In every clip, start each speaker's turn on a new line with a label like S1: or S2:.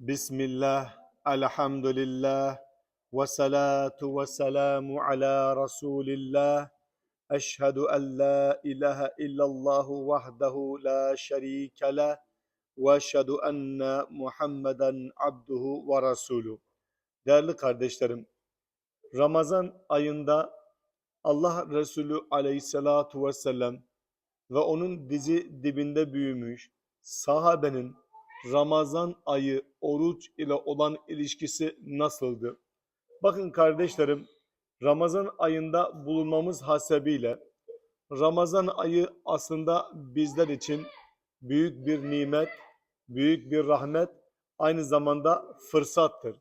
S1: Bismillah, elhamdülillah, ve salatu ve selamu ala Resulillah. Eşhedü en la ilahe illallahu vahdehu la şerike leh ve eşhedü enne Muhammeden abduhu ve resulü. Değerli kardeşlerim, Ramazan ayında Allah Resulü aleyhissalatu vesselam ve onun dizi dibinde büyümüş sahabenin Ramazan ayı oruç ile olan ilişkisi nasıldı? Bakın kardeşlerim, Ramazan ayında bulunmamız hasebiyle Ramazan ayı aslında bizler için büyük bir nimet, büyük bir rahmet, aynı zamanda fırsattır.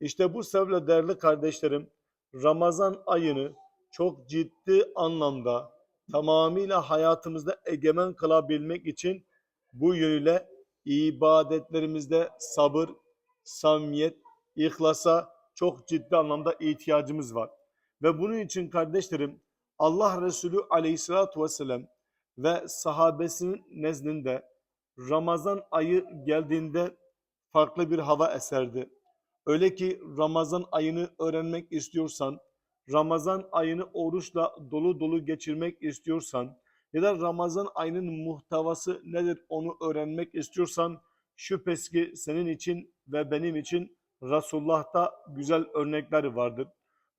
S1: İşte bu sebeple değerli kardeşlerim, Ramazan ayını çok ciddi anlamda tamamıyla hayatımızda egemen kılabilmek için bu yönüyle ibadetlerimizde sabır, samimiyet, ihlasa çok ciddi anlamda ihtiyacımız var. Ve bunun için kardeşlerim Allah Resulü aleyhissalatu vesselam ve sahabesinin nezdinde Ramazan ayı geldiğinde farklı bir hava eserdi. Öyle ki Ramazan ayını öğrenmek istiyorsan, Ramazan ayını oruçla dolu dolu geçirmek istiyorsan ya da Ramazan ayının muhtevası nedir onu öğrenmek istiyorsan şüphesiz ki senin için ve benim için Resulullah'ta güzel örnekler vardır.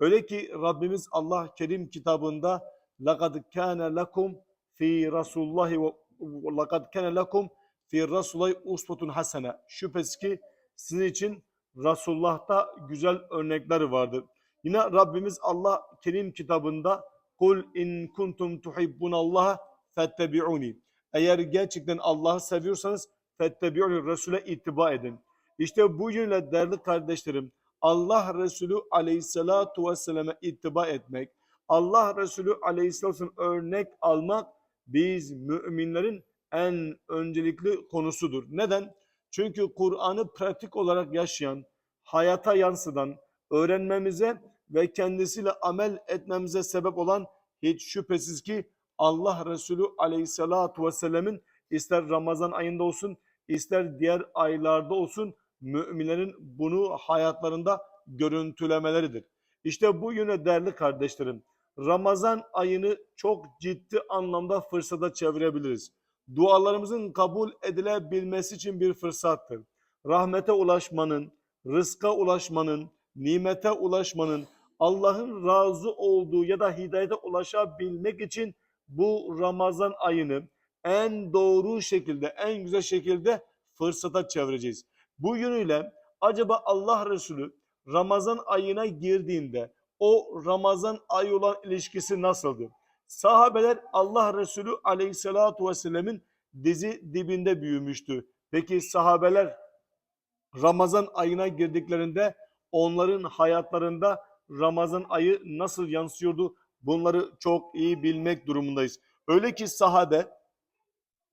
S1: Öyle ki Rabbimiz Allah Kerim kitabında لَقَدْ كَانَ لَكُمْ فِي رَسُولُ اللّٰهِ وَلَقَدْ كَانَ لَكُمْ فِي رَسُولَيْ usvetun hasene. Şüphesiz ki sizin için Resulullah'ta güzel örnekler vardır. Yine Rabbimiz Allah Kerim kitabında Kul in kuntum tuhibbunallaha fettebi'uni. Eğer gerçekten Allah'ı seviyorsanız fettebi'uni Resul'e ittiba edin. İşte bu yönle değerli kardeşlerim Allah Resulü aleyhissalatu vesselam'e ittiba etmek, Allah Resulü aleyhisselam örnek almak biz müminlerin en öncelikli konusudur. Neden? Çünkü Kur'an'ı pratik olarak yaşayan, hayata yansıdan, öğrenmemize ve kendisiyle amel etmemize sebep olan hiç şüphesiz ki Allah Resulü aleyhissalatu vesselam'ın ister Ramazan ayında olsun, ister diğer aylarda olsun müminlerin bunu hayatlarında görüntülemeleridir. İşte bu yöne değerli kardeşlerim, Ramazan ayını çok ciddi anlamda fırsata çevirebiliriz. Dualarımızın kabul edilebilmesi için bir fırsattır. Rahmete ulaşmanın, rızka ulaşmanın, nimete ulaşmanın, Allah'ın razı olduğu ya da hidayete ulaşabilmek için bu Ramazan ayını en doğru şekilde, en güzel şekilde fırsata çevireceğiz. Bu yönüyle acaba Allah Resulü Ramazan ayına girdiğinde o Ramazan ayı olan ilişkisi nasıldı? Sahabeler Allah Resulü aleyhissalatu vesselam'ın dizi dibinde büyümüştü. Peki sahabeler Ramazan ayına girdiklerinde onların hayatlarında Ramazan ayı nasıl yansıyordu? Bunları çok iyi bilmek durumundayız. Öyle ki sahabe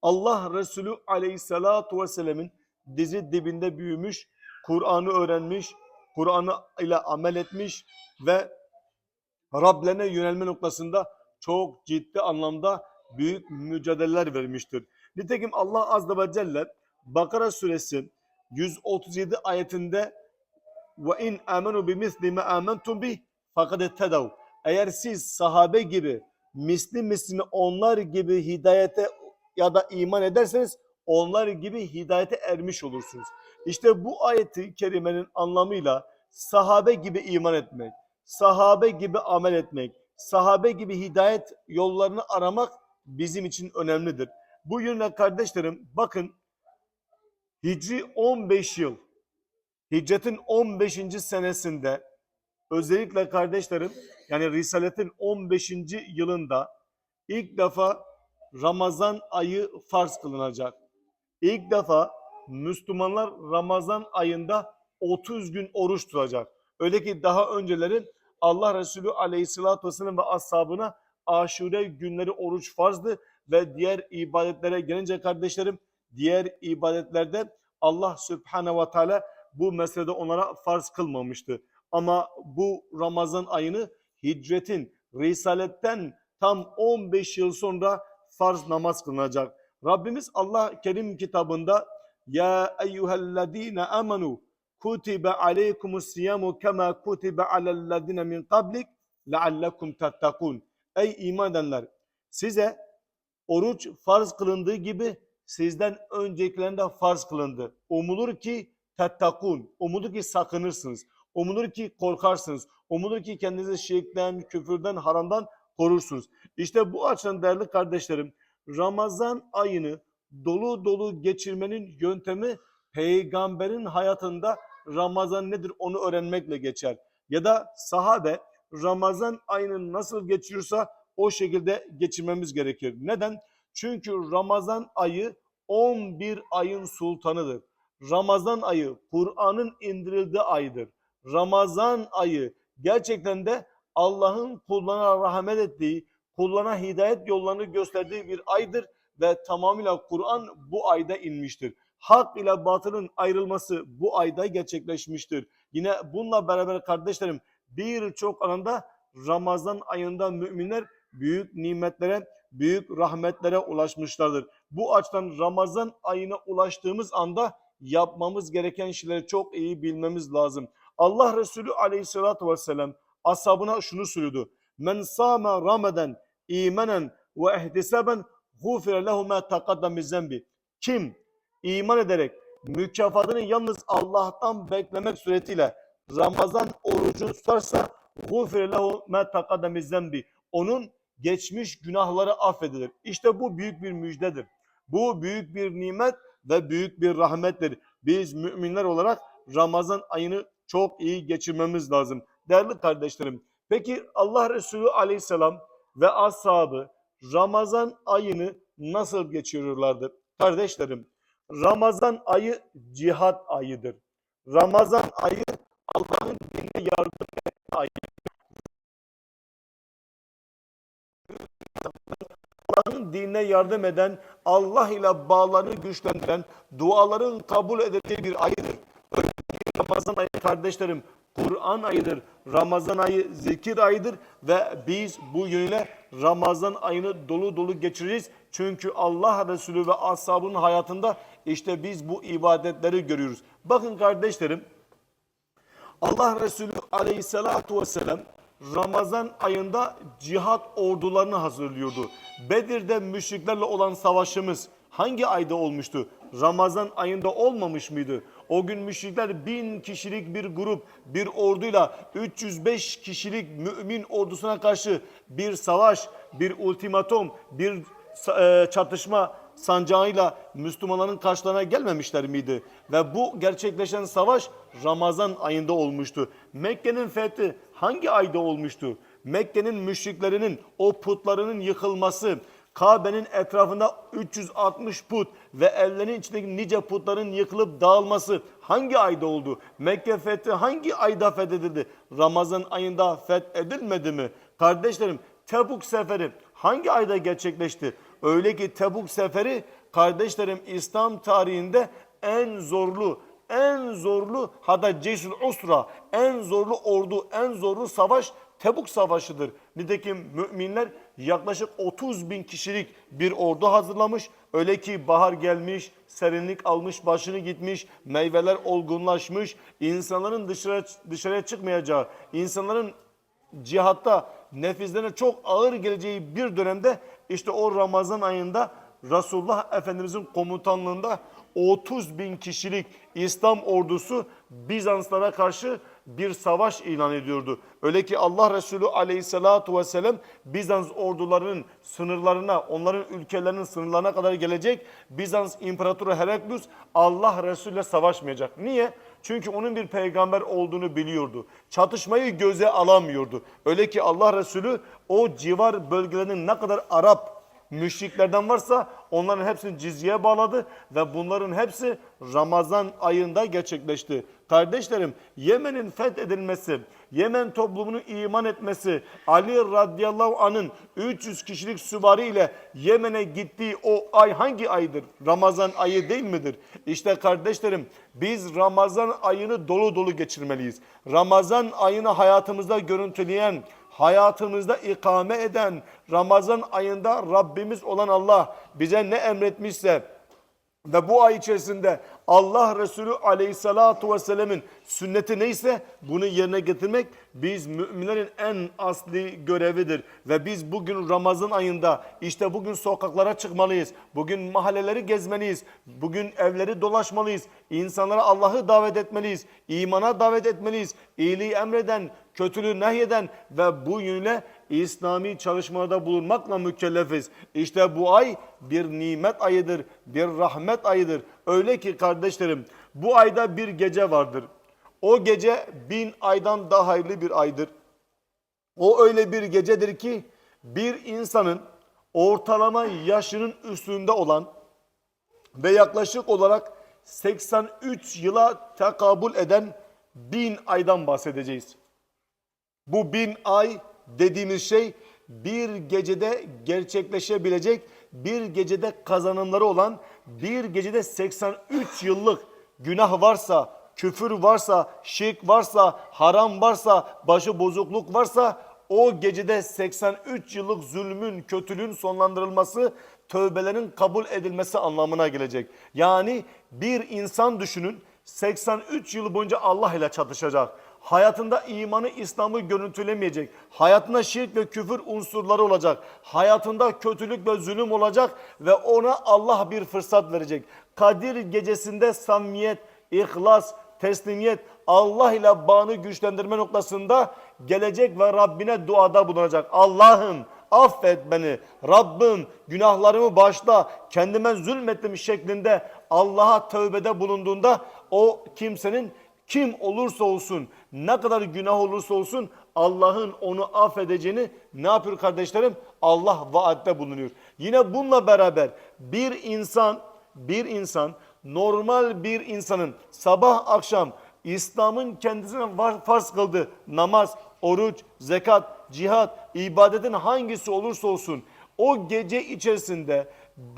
S1: Allah Resulü aleyhissalatu vesselam'ın dizi dibinde büyümüş, Kur'an'ı öğrenmiş, Kur'an'ı ile amel etmiş ve Rablerine yönelme noktasında çok ciddi anlamda büyük mücadeleler vermiştir. Nitekim Allah Azze ve Celle Bakara suresi 137 ayetinde ve in amenu bi misli ma amantum bi fakat ettedav. Eğer siz sahabe gibi misli mislini onlar gibi hidayete ya da iman ederseniz onlar gibi hidayete ermiş olursunuz. İşte bu ayeti kerimenin anlamıyla sahabe gibi iman etmek, sahabe gibi amel etmek, sahabe gibi hidayet yollarını aramak bizim için önemlidir. Bu yönle kardeşlerim bakın Hicri 15 yıl, hicretin 15. senesinde özellikle kardeşlerim yani Risaletin 15. yılında ilk defa Ramazan ayı farz kılınacak. İlk defa Müslümanlar Ramazan ayında 30 gün oruç tutacak. Öyle ki daha öncelerin Allah Resulü aleyhissalatü vesselam ve ashabına aşure günleri oruç farzdı ve diğer ibadetlere gelince kardeşlerim diğer ibadetlerde Allah Subhanahu ve Teala bu meselede onlara farz kılmamıştı. Ama bu Ramazan ayını hicretin, risaletten tam 15 yıl sonra farz namaz kılınacak. Rabbimiz Allah Kerim kitabında Ya eyyühellezine amenu kutibe aleykumus siyamu kema kutibe alellezine min qablik leallekum tettakun. Ey iman edenler size oruç farz kılındığı gibi sizden öncekilerinde farz kılındı. Umulur ki tettakun. Umulur ki sakınırsınız. Umulur ki korkarsınız. Umulur ki kendinizi şirkten, küfürden, haramdan korursunuz. İşte bu açıdan değerli kardeşlerim Ramazan ayını dolu dolu geçirmenin yöntemi peygamberin hayatında Ramazan nedir onu öğrenmekle geçer. Ya da sahabe Ramazan ayını nasıl geçiriyorsa o şekilde geçirmemiz gerekir. Neden? Çünkü Ramazan ayı 11 ayın sultanıdır. Ramazan ayı Kur'an'ın indirildiği aydır. Ramazan ayı gerçekten de Allah'ın kullarına rahmet ettiği, kullarına hidayet yollarını gösterdiği bir aydır ve tamamıyla Kur'an bu ayda inmiştir. Hak ile batılın ayrılması bu ayda gerçekleşmiştir. Yine bununla beraber kardeşlerim birçok alanda Ramazan ayında müminler büyük nimetlere, büyük rahmetlere ulaşmışlardır. Bu açıdan Ramazan ayına ulaştığımız anda yapmamız gereken şeyleri çok iyi bilmemiz lazım. Allah Resulü aleyhissalatü vesselam ashabına şunu söylüyordu. Men sâme rameden imanen ve ihtisaben gufire lehu ma taqaddam min zembi. Kim iman ederek mükafatını yalnız Allah'tan beklemek suretiyle Ramazan orucunu tutarsa gufire lehu ma taqaddam min zembi. Onun geçmiş günahları affedilir. İşte bu büyük bir müjdedir. Bu büyük bir nimet ve büyük bir rahmettir. Biz müminler olarak Ramazan ayını çok iyi geçirmemiz lazım. Değerli kardeşlerim, peki Allah Resulü aleyhisselam ve ashabı Ramazan ayını nasıl geçiriyorlardı? Kardeşlerim, Ramazan ayı cihat ayıdır. Ramazan ayı Allah'ın dinine yardım etme ayı. Allah'ın dinine yardım eden, Allah ile bağlarını güçlendiren, duaların kabul edildiği bir ayıdır. Ramazan ayı kardeşlerim, Kur'an ayıdır. Ramazan ayı zikir ayıdır ve biz bu yönüyle Ramazan ayını dolu dolu geçiririz. Çünkü Allah Resulü ve ashabının hayatında işte biz bu ibadetleri görüyoruz. Bakın kardeşlerim, Allah Resulü aleyhissalatu vesselam Ramazan ayında cihat ordularını hazırlıyordu. Bedir'de müşriklerle olan savaşımız hangi ayda olmuştu? Ramazan ayında olmamış mıydı? O gün müşrikler bin kişilik bir grup, bir orduyla 305 kişilik mümin ordusuna karşı bir savaş, bir ultimatum, bir e, çatışma sancağıyla Müslümanların karşılarına gelmemişler miydi? Ve bu gerçekleşen savaş Ramazan ayında olmuştu. Mekke'nin fethi hangi ayda olmuştu? Mekke'nin müşriklerinin o putlarının yıkılması, Kabe'nin etrafında 360 put ve evlerin içindeki nice putların yıkılıp dağılması hangi ayda oldu? Mekke fethi hangi ayda fethedildi? Ramazan ayında fethedilmedi mi? Kardeşlerim Tebuk seferi hangi ayda gerçekleşti? Öyle ki Tebuk seferi kardeşlerim İslam tarihinde en zorlu, en zorlu hatta Ceysul Usra en zorlu ordu, en zorlu savaş Tebuk Savaşı'dır. Nitekim müminler yaklaşık 30 bin kişilik bir ordu hazırlamış. Öyle ki bahar gelmiş, serinlik almış, başını gitmiş, meyveler olgunlaşmış, insanların dışarı, dışarıya çıkmayacağı, insanların cihatta nefislerine çok ağır geleceği bir dönemde işte o Ramazan ayında Resulullah Efendimizin komutanlığında 30 bin kişilik İslam ordusu Bizanslara karşı bir savaş ilan ediyordu. Öyle ki Allah Resulü aleyhissalatu vesselam Bizans ordularının sınırlarına, onların ülkelerinin sınırlarına kadar gelecek. Bizans İmparatoru Heraklius Allah Resulü ile savaşmayacak. Niye? Çünkü onun bir peygamber olduğunu biliyordu. Çatışmayı göze alamıyordu. Öyle ki Allah Resulü o civar bölgelerinin ne kadar Arap, müşriklerden varsa onların hepsini cizyeye bağladı ve bunların hepsi Ramazan ayında gerçekleşti. Kardeşlerim Yemen'in fethedilmesi, Yemen toplumunun iman etmesi, Ali radıyallahu anın 300 kişilik süvari ile Yemen'e gittiği o ay hangi aydır? Ramazan ayı değil midir? İşte kardeşlerim biz Ramazan ayını dolu dolu geçirmeliyiz. Ramazan ayını hayatımızda görüntüleyen, hayatımızda ikame eden Ramazan ayında Rabbimiz olan Allah bize ne emretmişse ve bu ay içerisinde Allah Resulü aleyhissalatu vesselam'ın sünneti neyse bunu yerine getirmek biz müminlerin en asli görevidir. Ve biz bugün Ramazan ayında işte bugün sokaklara çıkmalıyız. Bugün mahalleleri gezmeliyiz. Bugün evleri dolaşmalıyız. İnsanlara Allah'ı davet etmeliyiz. imana davet etmeliyiz. İyiliği emreden, kötülüğü nehyeden ve bu yönüyle İslami çalışmalarda bulunmakla mükellefiz. İşte bu ay bir nimet ayıdır, bir rahmet ayıdır. Öyle ki kardeşlerim bu ayda bir gece vardır. O gece bin aydan daha hayırlı bir aydır. O öyle bir gecedir ki bir insanın ortalama yaşının üstünde olan ve yaklaşık olarak 83 yıla tekabül eden bin aydan bahsedeceğiz. Bu bin ay dediğimiz şey bir gecede gerçekleşebilecek, bir gecede kazanımları olan, bir gecede 83 yıllık günah varsa, küfür varsa, şirk varsa, haram varsa, başı bozukluk varsa o gecede 83 yıllık zulmün, kötülüğün sonlandırılması, tövbelerin kabul edilmesi anlamına gelecek. Yani bir insan düşünün 83 yıl boyunca Allah ile çatışacak. Hayatında imanı, İslam'ı görüntülemeyecek. Hayatında şirk ve küfür unsurları olacak. Hayatında kötülük ve zulüm olacak ve ona Allah bir fırsat verecek. Kadir gecesinde samimiyet, ihlas, teslimiyet, Allah ile bağını güçlendirme noktasında gelecek ve Rabbine duada bulunacak. Allah'ım affet beni. Rabbim günahlarımı başla. Kendime zulmettim şeklinde Allah'a tövbede bulunduğunda o kimsenin kim olursa olsun, ne kadar günah olursa olsun Allah'ın onu affedeceğini ne yapıyor kardeşlerim? Allah vaatte bulunuyor. Yine bununla beraber bir insan, bir insan normal bir insanın sabah akşam İslam'ın kendisine farz kıldığı namaz, oruç, zekat, cihat, ibadetin hangisi olursa olsun o gece içerisinde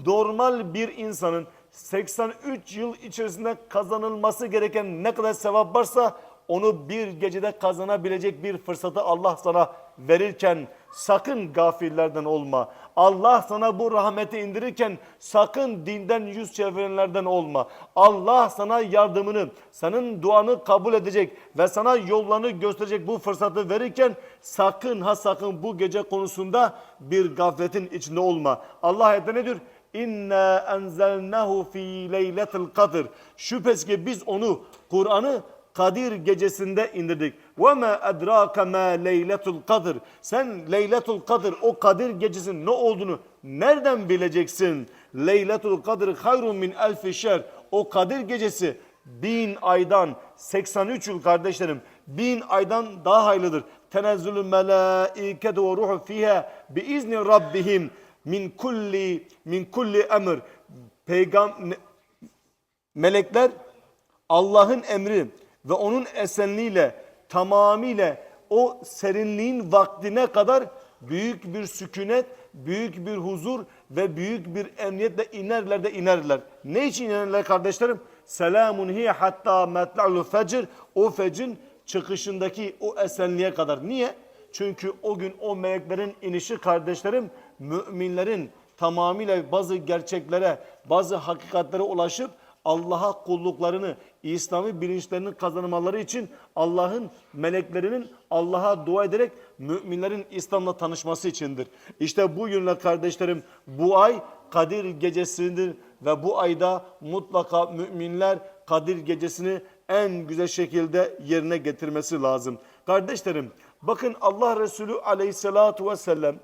S1: normal bir insanın 83 yıl içerisinde kazanılması gereken ne kadar sevap varsa onu bir gecede kazanabilecek bir fırsatı Allah sana verirken sakın gafillerden olma. Allah sana bu rahmeti indirirken sakın dinden yüz çevirenlerden olma. Allah sana yardımını, senin duanı kabul edecek ve sana yollarını gösterecek bu fırsatı verirken sakın ha sakın bu gece konusunda bir gafletin içinde olma. Allah ayette ne diyor? İnna enzelnahu fi leyletil kadr. Şüphesiz ki biz onu Kur'an'ı Kadir gecesinde indirdik. Ve ma edrake ma leyletul kadir. Sen leyletul kadir o Kadir gecesinin ne olduğunu nereden bileceksin? Leyletul kadir hayrun min elfi şer. O Kadir gecesi bin aydan 83 yıl kardeşlerim bin aydan daha hayırlıdır. Tenezzülü melâiketu ve ruhu fiha bi izni rabbihim min kulli min kulli emr. Peygam melekler Allah'ın emri ve onun esenliğiyle tamamıyla o serinliğin vaktine kadar büyük bir sükunet, büyük bir huzur ve büyük bir emniyetle inerler de inerler. Ne için inerler kardeşlerim? Selamun hiye hatta metla'lu fecr. O fecrin çıkışındaki o esenliğe kadar. Niye? Çünkü o gün o meleklerin inişi kardeşlerim müminlerin tamamıyla bazı gerçeklere, bazı hakikatlere ulaşıp Allah'a kulluklarını, İslami bilinçlerini kazanmaları için Allah'ın meleklerinin Allah'a dua ederek müminlerin İslam'la tanışması içindir. İşte bu yönle kardeşlerim bu ay Kadir gecesidir ve bu ayda mutlaka müminler Kadir gecesini en güzel şekilde yerine getirmesi lazım. Kardeşlerim bakın Allah Resulü aleyhissalatu vesselam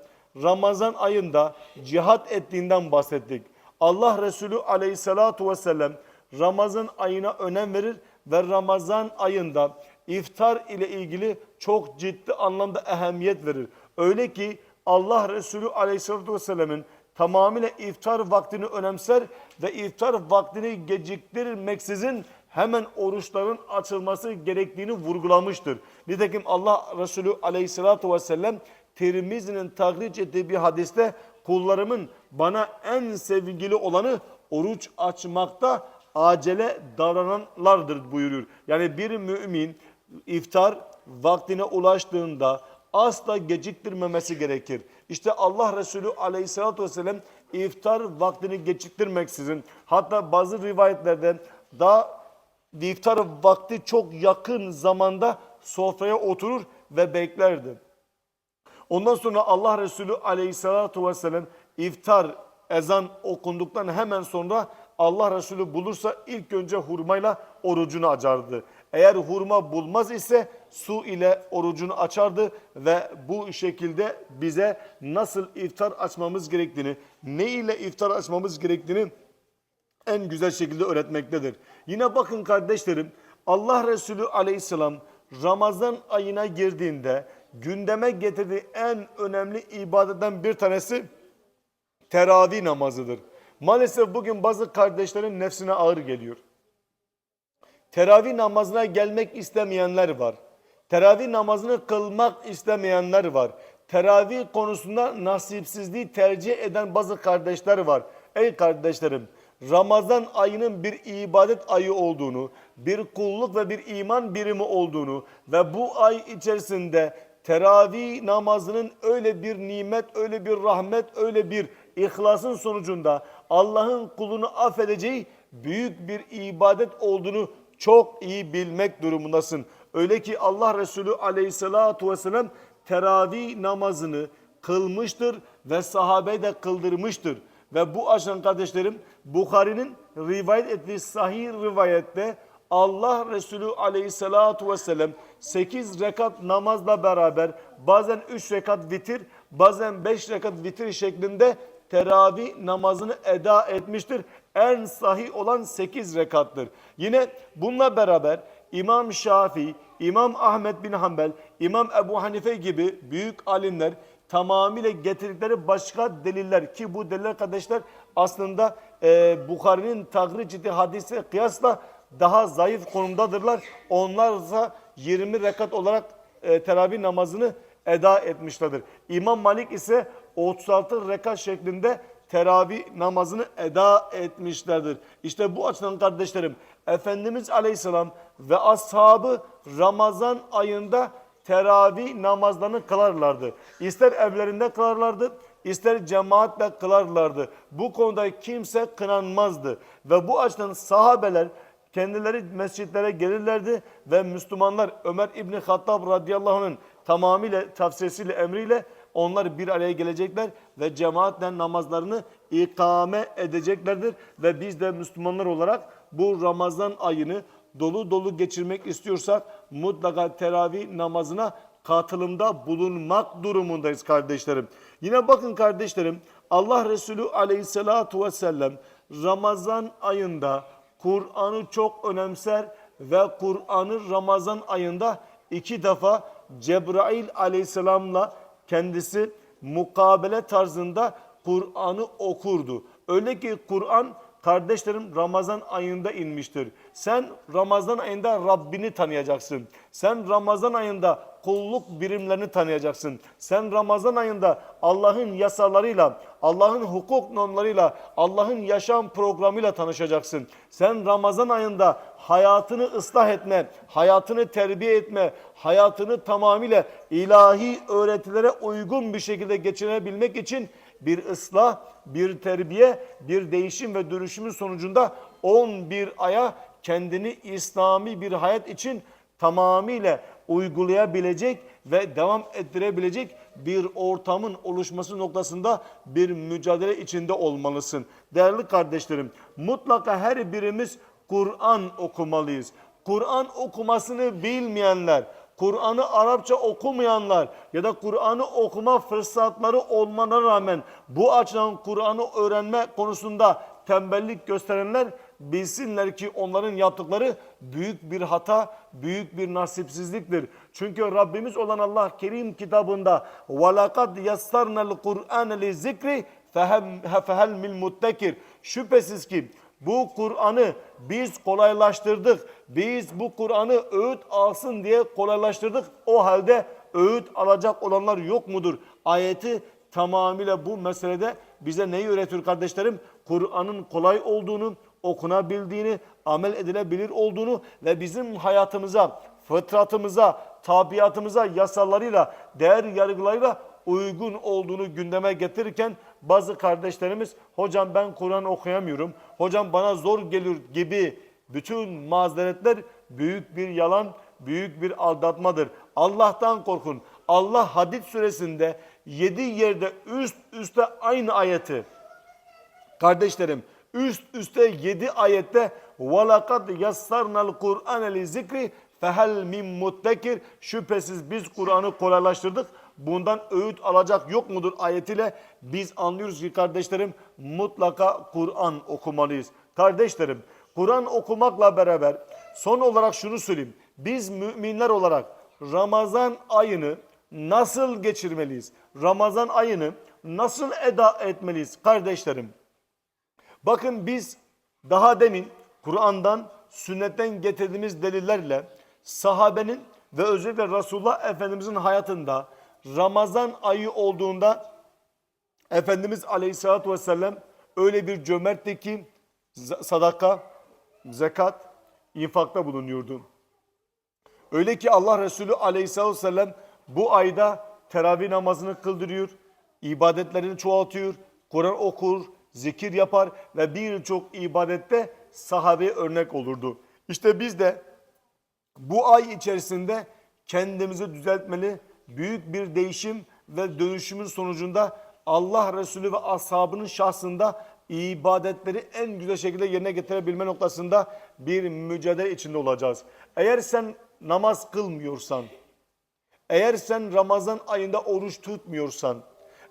S1: Ramazan ayında cihat ettiğinden bahsettik. Allah Resulü aleyhissalatu vesselam Ramazan ayına önem verir ve Ramazan ayında iftar ile ilgili çok ciddi anlamda ehemmiyet verir. Öyle ki Allah Resulü aleyhissalatu vesselamın tamamıyla iftar vaktini önemser ve iftar vaktini geciktirmeksizin hemen oruçların açılması gerektiğini vurgulamıştır. Nitekim Allah Resulü aleyhissalatu vesselam Tirmizi'nin tahric ettiği bir hadiste kullarımın bana en sevgili olanı oruç açmakta acele davrananlardır buyuruyor. Yani bir mümin iftar vaktine ulaştığında asla geciktirmemesi gerekir. İşte Allah Resulü aleyhissalatü vesselam iftar vaktini geçiktirmeksizin hatta bazı rivayetlerde daha iftar vakti çok yakın zamanda sofraya oturur ve beklerdi. Ondan sonra Allah Resulü aleyhissalatu vesselam iftar ezan okunduktan hemen sonra Allah Resulü bulursa ilk önce hurmayla orucunu açardı. Eğer hurma bulmaz ise su ile orucunu açardı ve bu şekilde bize nasıl iftar açmamız gerektiğini, ne ile iftar açmamız gerektiğini en güzel şekilde öğretmektedir. Yine bakın kardeşlerim Allah Resulü aleyhisselam Ramazan ayına girdiğinde gündeme getirdiği en önemli ibadetten bir tanesi teravih namazıdır. Maalesef bugün bazı kardeşlerin nefsine ağır geliyor. Teravih namazına gelmek istemeyenler var. Teravih namazını kılmak istemeyenler var. Teravih konusunda nasipsizliği tercih eden bazı kardeşler var. Ey kardeşlerim, Ramazan ayının bir ibadet ayı olduğunu, bir kulluk ve bir iman birimi olduğunu ve bu ay içerisinde teravih namazının öyle bir nimet, öyle bir rahmet, öyle bir ihlasın sonucunda Allah'ın kulunu affedeceği büyük bir ibadet olduğunu çok iyi bilmek durumundasın. Öyle ki Allah Resulü aleyhissalatu vesselam teravih namazını kılmıştır ve sahabe de kıldırmıştır. Ve bu açıdan kardeşlerim Bukhari'nin rivayet ettiği sahih rivayette Allah Resulü aleyhissalatu vesselam 8 rekat namazla beraber bazen 3 rekat vitir bazen 5 rekat vitir şeklinde teravih namazını eda etmiştir. En sahih olan 8 rekattır. Yine bununla beraber İmam Şafii, İmam Ahmet bin Hanbel, İmam Ebu Hanife gibi büyük alimler tamamıyla getirdikleri başka deliller ki bu deliller kardeşler aslında e, Bukhari'nin takric hadise kıyasla daha zayıf konumdadırlar. Onlar ise 20 rekat olarak e, teravih namazını eda etmişlerdir. İmam Malik ise 36 rekat şeklinde teravih namazını eda etmişlerdir. İşte bu açıdan kardeşlerim Efendimiz Aleyhisselam ve ashabı Ramazan ayında teravih namazlarını kılarlardı. İster evlerinde kılarlardı, ister cemaatle kılarlardı. Bu konuda kimse kınanmazdı. Ve bu açıdan sahabeler kendileri mescitlere gelirlerdi ve Müslümanlar Ömer İbni Hattab radıyallahu anh'ın tamamıyla tavsiyesiyle emriyle onlar bir araya gelecekler ve cemaatle namazlarını ikame edeceklerdir. Ve biz de Müslümanlar olarak bu Ramazan ayını dolu dolu geçirmek istiyorsak mutlaka teravih namazına katılımda bulunmak durumundayız kardeşlerim. Yine bakın kardeşlerim Allah Resulü aleyhissalatu vesselam Ramazan ayında Kur'an'ı çok önemser ve Kur'an'ı Ramazan ayında iki defa Cebrail aleyhisselamla kendisi mukabele tarzında Kur'an'ı okurdu. Öyle ki Kur'an kardeşlerim Ramazan ayında inmiştir. Sen Ramazan ayında Rabbini tanıyacaksın. Sen Ramazan ayında kulluk birimlerini tanıyacaksın. Sen Ramazan ayında Allah'ın yasalarıyla, Allah'ın hukuk normlarıyla, Allah'ın yaşam programıyla tanışacaksın. Sen Ramazan ayında hayatını ıslah etme, hayatını terbiye etme, hayatını tamamıyla ilahi öğretilere uygun bir şekilde geçirebilmek için bir ıslah, bir terbiye, bir değişim ve dönüşümün sonucunda 11 aya kendini İslami bir hayat için tamamıyla uygulayabilecek ve devam ettirebilecek bir ortamın oluşması noktasında bir mücadele içinde olmalısın. Değerli kardeşlerim, mutlaka her birimiz Kur'an okumalıyız. Kur'an okumasını bilmeyenler, Kur'an'ı Arapça okumayanlar ya da Kur'an'ı okuma fırsatları olmana rağmen bu açıdan Kur'an'ı öğrenme konusunda tembellik gösterenler bilsinler ki onların yaptıkları büyük bir hata, büyük bir nasipsizliktir. Çünkü Rabbimiz olan Allah Kerim kitabında وَلَقَدْ يَسَّرْنَا الْقُرْآنَ لِذِكْرِ فَهَلْ مِلْ مُتَّكِرِ Şüphesiz ki bu Kur'an'ı biz kolaylaştırdık. Biz bu Kur'an'ı öğüt alsın diye kolaylaştırdık. O halde öğüt alacak olanlar yok mudur? Ayeti tamamıyla bu meselede bize neyi öğretiyor kardeşlerim? Kur'an'ın kolay olduğunu, okunabildiğini, amel edilebilir olduğunu ve bizim hayatımıza, fıtratımıza, tabiatımıza, yasalarıyla, değer yargılarıyla uygun olduğunu gündeme getirirken bazı kardeşlerimiz hocam ben Kur'an okuyamıyorum, hocam bana zor gelir gibi bütün mazeretler büyük bir yalan, büyük bir aldatmadır. Allah'tan korkun. Allah Hadid suresinde 7 yerde üst üste aynı ayeti Kardeşlerim üst üste 7 ayette وَلَقَدْ يَسَّرْنَا الْقُرْآنَ لِذِكْرِ فَهَلْ مِنْ مُتَّكِرْ Şüphesiz biz Kur'an'ı kolaylaştırdık. Bundan öğüt alacak yok mudur ayetiyle biz anlıyoruz ki kardeşlerim mutlaka Kur'an okumalıyız. Kardeşlerim Kur'an okumakla beraber son olarak şunu söyleyeyim. Biz müminler olarak Ramazan ayını nasıl geçirmeliyiz? Ramazan ayını nasıl eda etmeliyiz kardeşlerim? Bakın biz daha demin Kur'an'dan, sünnetten getirdiğimiz delillerle sahabenin ve özellikle Resulullah Efendimizin hayatında Ramazan ayı olduğunda Efendimiz Aleyhisselatü Vesselam öyle bir cömertti ki sadaka, zekat, infakta bulunuyordu. Öyle ki Allah Resulü Aleyhisselatü Vesselam bu ayda teravih namazını kıldırıyor, ibadetlerini çoğaltıyor, Kur'an okur, zikir yapar ve birçok ibadette sahabe örnek olurdu. İşte biz de bu ay içerisinde kendimizi düzeltmeli, büyük bir değişim ve dönüşümün sonucunda Allah Resulü ve ashabının şahsında ibadetleri en güzel şekilde yerine getirebilme noktasında bir mücadele içinde olacağız. Eğer sen namaz kılmıyorsan, eğer sen Ramazan ayında oruç tutmuyorsan,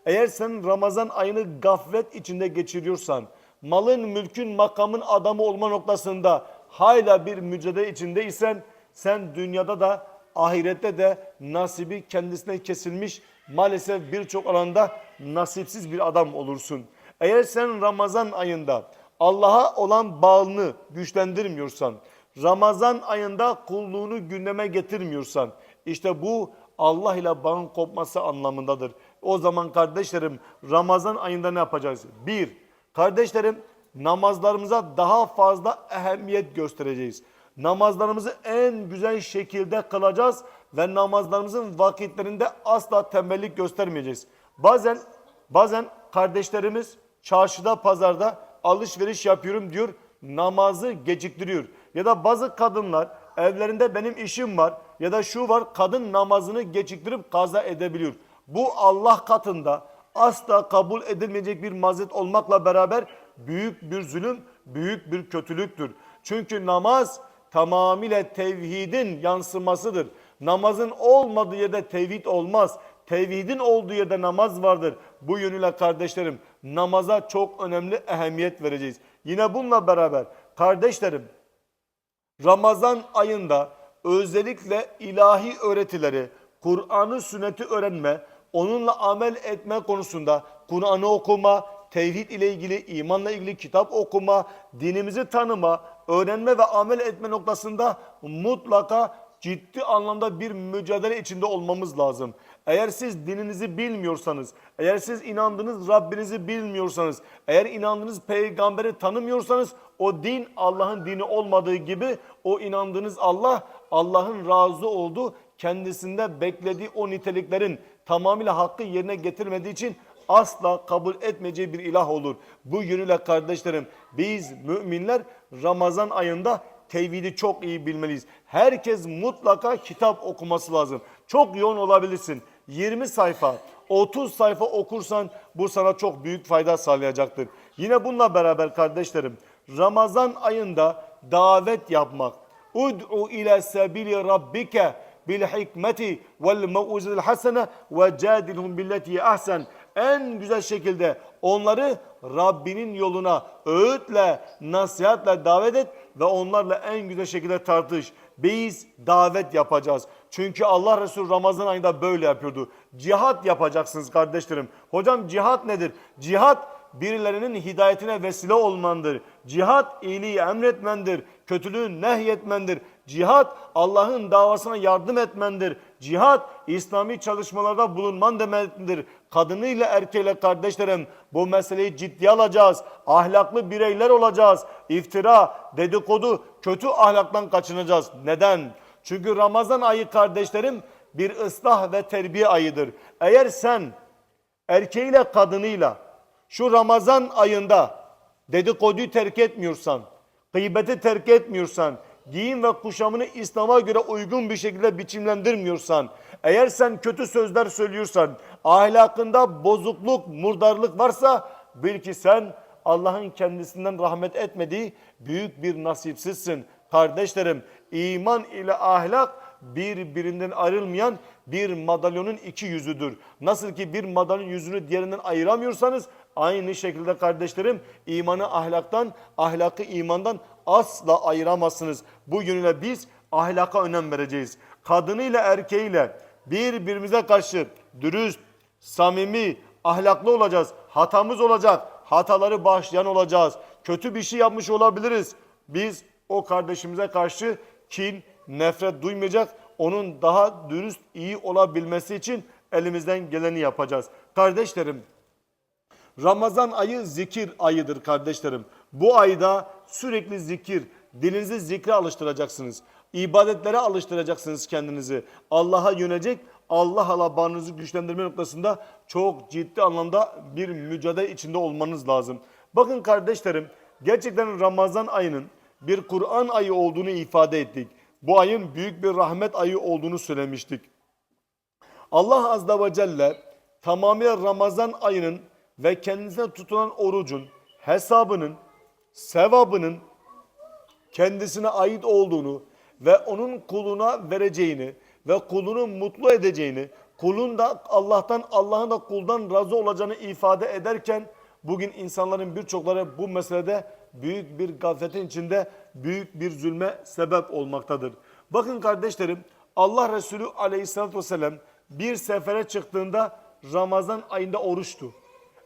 S1: eğer sen Ramazan ayını gaflet içinde geçiriyorsan, malın, mülkün, makamın adamı olma noktasında hala bir mücadele içindeysen, sen dünyada da ahirette de nasibi kendisine kesilmiş maalesef birçok alanda nasipsiz bir adam olursun. Eğer sen Ramazan ayında Allah'a olan bağlılığını güçlendirmiyorsan, Ramazan ayında kulluğunu gündeme getirmiyorsan, işte bu Allah ile bağın kopması anlamındadır. O zaman kardeşlerim Ramazan ayında ne yapacağız? Bir, kardeşlerim namazlarımıza daha fazla ehemmiyet göstereceğiz. Namazlarımızı en güzel şekilde kılacağız ve namazlarımızın vakitlerinde asla tembellik göstermeyeceğiz. Bazen bazen kardeşlerimiz çarşıda pazarda alışveriş yapıyorum diyor namazı geciktiriyor. Ya da bazı kadınlar evlerinde benim işim var ya da şu var kadın namazını geciktirip kaza edebiliyor. Bu Allah katında asla kabul edilmeyecek bir mazet olmakla beraber büyük bir zulüm, büyük bir kötülüktür. Çünkü namaz tamamıyla tevhidin yansımasıdır. Namazın olmadığı yerde tevhid olmaz. Tevhidin olduğu yerde namaz vardır. Bu yönüyle kardeşlerim namaza çok önemli ehemmiyet vereceğiz. Yine bununla beraber kardeşlerim Ramazan ayında özellikle ilahi öğretileri, Kur'an'ı sünneti öğrenme, onunla amel etme konusunda Kur'an'ı okuma, tevhid ile ilgili, imanla ilgili kitap okuma, dinimizi tanıma, öğrenme ve amel etme noktasında mutlaka ciddi anlamda bir mücadele içinde olmamız lazım. Eğer siz dininizi bilmiyorsanız, eğer siz inandığınız Rabbinizi bilmiyorsanız, eğer inandığınız peygamberi tanımıyorsanız o din Allah'ın dini olmadığı gibi o inandığınız Allah Allah'ın razı olduğu kendisinde beklediği o niteliklerin tamamıyla hakkı yerine getirmediği için asla kabul etmeyeceği bir ilah olur. Bu yönüyle kardeşlerim biz müminler Ramazan ayında tevhidi çok iyi bilmeliyiz. Herkes mutlaka kitap okuması lazım. Çok yoğun olabilirsin. 20 sayfa, 30 sayfa okursan bu sana çok büyük fayda sağlayacaktır. Yine bununla beraber kardeşlerim Ramazan ayında davet yapmak. Ud'u ila sebili rabbike bil hikmeti vel mev'izetil hasene ve cadilhum billeti ahsen. En güzel şekilde onları Rabbinin yoluna öğütle, nasihatle davet et ve onlarla en güzel şekilde tartış. Biz davet yapacağız. Çünkü Allah Resulü Ramazan ayında böyle yapıyordu. Cihat yapacaksınız kardeşlerim. Hocam cihat nedir? Cihat birilerinin hidayetine vesile olmandır. Cihat iyiliği emretmendir. Kötülüğü nehyetmendir. Cihat Allah'ın davasına yardım etmendir. Cihat İslami çalışmalarda bulunman demektir. Kadınıyla erkeğiyle kardeşlerim bu meseleyi ciddiye alacağız. Ahlaklı bireyler olacağız. İftira, dedikodu, kötü ahlaktan kaçınacağız. Neden? Çünkü Ramazan ayı kardeşlerim bir ıslah ve terbiye ayıdır. Eğer sen erkeğiyle kadınıyla şu Ramazan ayında dedikoduyu terk etmiyorsan, gıybeti terk etmiyorsan, giyim ve kuşamını İslam'a göre uygun bir şekilde biçimlendirmiyorsan, eğer sen kötü sözler söylüyorsan, ahlakında bozukluk, murdarlık varsa bil ki sen Allah'ın kendisinden rahmet etmediği büyük bir nasipsizsin. Kardeşlerim iman ile ahlak birbirinden ayrılmayan bir madalyonun iki yüzüdür. Nasıl ki bir madalyonun yüzünü diğerinden ayıramıyorsanız aynı şekilde kardeşlerim imanı ahlaktan, ahlakı imandan asla ayıramazsınız. Bu yönüyle biz ahlaka önem vereceğiz. Kadınıyla erkeğiyle birbirimize karşı dürüst, samimi, ahlaklı olacağız. Hatamız olacak. Hataları bağışlayan olacağız. Kötü bir şey yapmış olabiliriz. Biz o kardeşimize karşı kin, nefret duymayacak. Onun daha dürüst, iyi olabilmesi için elimizden geleni yapacağız. Kardeşlerim, Ramazan ayı zikir ayıdır kardeşlerim. Bu ayda sürekli zikir, dilinizi zikre alıştıracaksınız. İbadetlere alıştıracaksınız kendinizi. Allah'a yönelecek, Allah'la bağınızı güçlendirme noktasında çok ciddi anlamda bir mücadele içinde olmanız lazım. Bakın kardeşlerim, gerçekten Ramazan ayının bir Kur'an ayı olduğunu ifade ettik. Bu ayın büyük bir rahmet ayı olduğunu söylemiştik. Allah Azze ve Celle tamamıyla Ramazan ayının ve kendisine tutulan orucun hesabının, sevabının kendisine ait olduğunu ve onun kuluna vereceğini ve kulunu mutlu edeceğini, kulun da Allah'tan, Allah'ın da kuldan razı olacağını ifade ederken bugün insanların birçokları bu meselede büyük bir gafletin içinde büyük bir zulme sebep olmaktadır. Bakın kardeşlerim Allah Resulü aleyhissalatü vesselam bir sefere çıktığında Ramazan ayında oruçtu.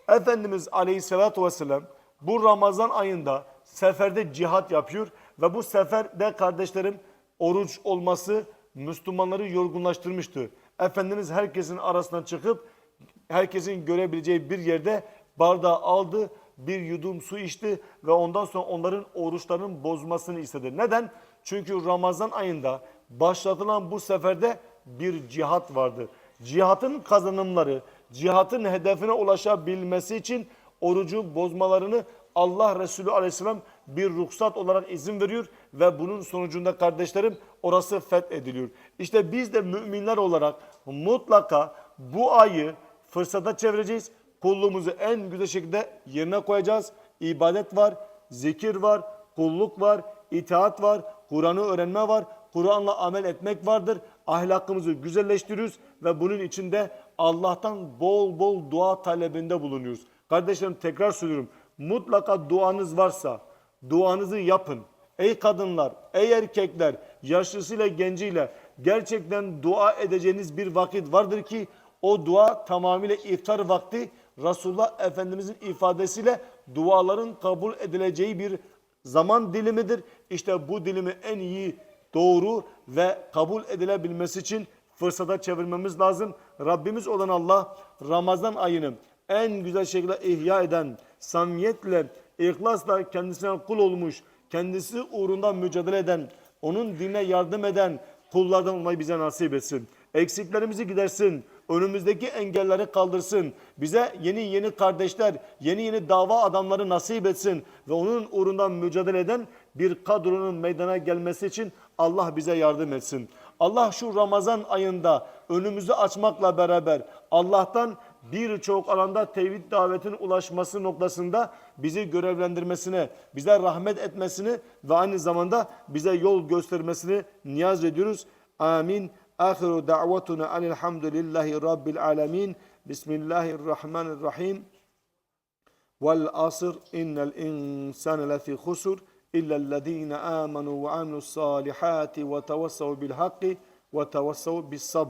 S1: Efendimiz aleyhissalatü vesselam bu Ramazan ayında seferde cihat yapıyor ve bu seferde kardeşlerim oruç olması Müslümanları yorgunlaştırmıştı. Efendimiz herkesin arasından çıkıp herkesin görebileceği bir yerde bardağı aldı, bir yudum su içti ve ondan sonra onların oruçlarının bozmasını istedi. Neden? Çünkü Ramazan ayında başlatılan bu seferde bir cihat vardı. Cihatın kazanımları, cihatın hedefine ulaşabilmesi için orucu bozmalarını Allah Resulü Aleyhisselam bir ruhsat olarak izin veriyor ve bunun sonucunda kardeşlerim orası fethediliyor. İşte biz de müminler olarak mutlaka bu ayı fırsata çevireceğiz. Kulluğumuzu en güzel şekilde yerine koyacağız. İbadet var, zikir var, kulluk var, itaat var, Kur'an'ı öğrenme var, Kur'an'la amel etmek vardır. Ahlakımızı güzelleştiriyoruz ve bunun içinde Allah'tan bol bol dua talebinde bulunuyoruz. Kardeşlerim tekrar söylüyorum. Mutlaka duanız varsa duanızı yapın. Ey kadınlar, ey erkekler, yaşlısıyla genciyle gerçekten dua edeceğiniz bir vakit vardır ki o dua tamamıyla iftar vakti Resulullah Efendimizin ifadesiyle duaların kabul edileceği bir zaman dilimidir. İşte bu dilimi en iyi doğru ve kabul edilebilmesi için fırsata çevirmemiz lazım. Rabbimiz olan Allah Ramazan ayını en güzel şekilde ihya eden, samimiyetle, ihlasla kendisine kul olmuş, kendisi uğrunda mücadele eden, onun dinine yardım eden kullardan olmayı bize nasip etsin. Eksiklerimizi gidersin, önümüzdeki engelleri kaldırsın. Bize yeni yeni kardeşler, yeni yeni dava adamları nasip etsin ve onun uğrundan mücadele eden bir kadronun meydana gelmesi için Allah bize yardım etsin. Allah şu Ramazan ayında önümüzü açmakla beraber Allah'tan birçok alanda tevhid davetin ulaşması noktasında bizi görevlendirmesine, bize rahmet etmesini ve aynı zamanda bize yol göstermesini niyaz ediyoruz. Amin. Ahiru da'vatuna enelhamdülillahi rabbil alemin. Bismillahirrahmanirrahim. Vel asr innel insane lefi khusur illellezine amenu ve amilus salihati ve tevassav bil hakki ve tevassav bis sabr.